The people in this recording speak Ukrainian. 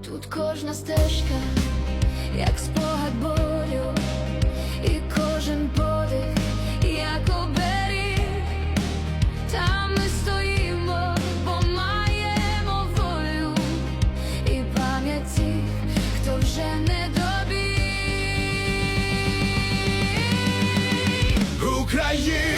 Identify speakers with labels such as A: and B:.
A: тут кожна стежка, як спогад болю, і кожен подих, як оберіг, там ми стоїмо, бо маємо волю і пам'яті, хто вже не добіг
B: Україна!